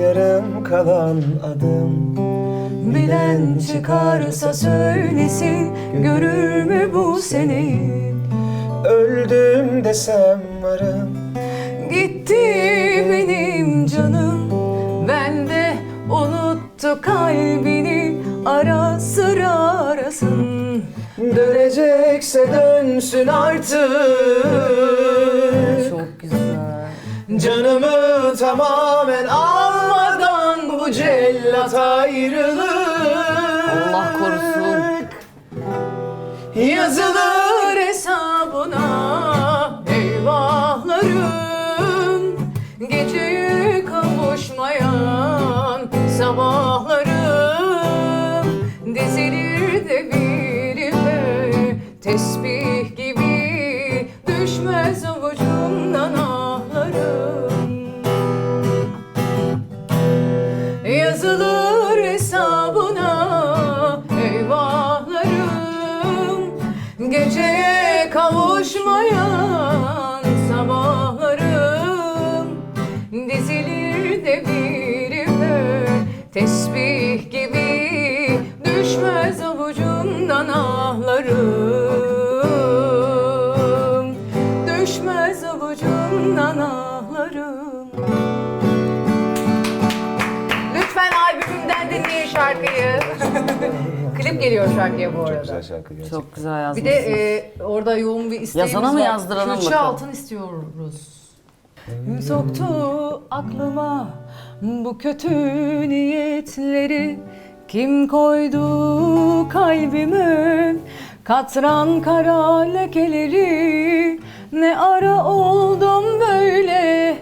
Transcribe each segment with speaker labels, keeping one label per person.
Speaker 1: yarım kalan adım.
Speaker 2: Bilen çıkarsa söylesin Görür mü bu seni?
Speaker 1: Öldüm desem varım.
Speaker 2: Gitti benim canım. Ben de unuttu kalbini. Ara sıra arasın.
Speaker 1: Dönecekse dönsün artık.
Speaker 2: Çok güzel.
Speaker 1: Canımı tamamen bu cellat ayrılık.
Speaker 2: Allah korusun.
Speaker 1: Yazılır
Speaker 2: hesabına eyvahlarım Geceye kavuşmayan sabahlarım Dizilir de birime tesbih gibi Düşmez avucumdan Geceye kavuşmayan sabahlarım Dizilir de birime tesbih gibi Düşmez avucumdan ahlarım Düşmez avucumdan ahlarım Lütfen albümümden dinleyin şarkıyı. Klip geliyor şarkıya bu
Speaker 1: Çok
Speaker 2: arada.
Speaker 1: güzel şarkı gerçekten.
Speaker 3: Çok güzel yazmışsın.
Speaker 2: Bir de e, orada yoğun bir isteğimiz
Speaker 3: Yazana mı
Speaker 2: var.
Speaker 3: yazdırana mı
Speaker 2: Külçe
Speaker 3: bakalım?
Speaker 2: altın istiyoruz. Soktu aklıma bu kötü niyetleri Kim koydu kalbime katran kara lekeleri Ne ara oldum böyle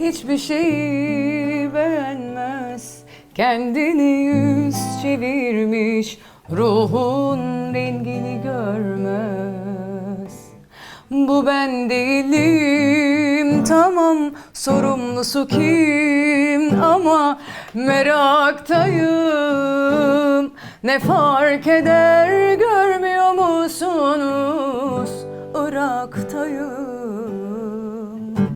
Speaker 2: hiçbir şeyi beğenmez Kendini yüz çevirmiş ruhun rengini görmez. Bu ben değilim. Tamam sorumlusu kim? Ama meraktayım. Ne fark eder görmüyor musunuz? Irak'tayım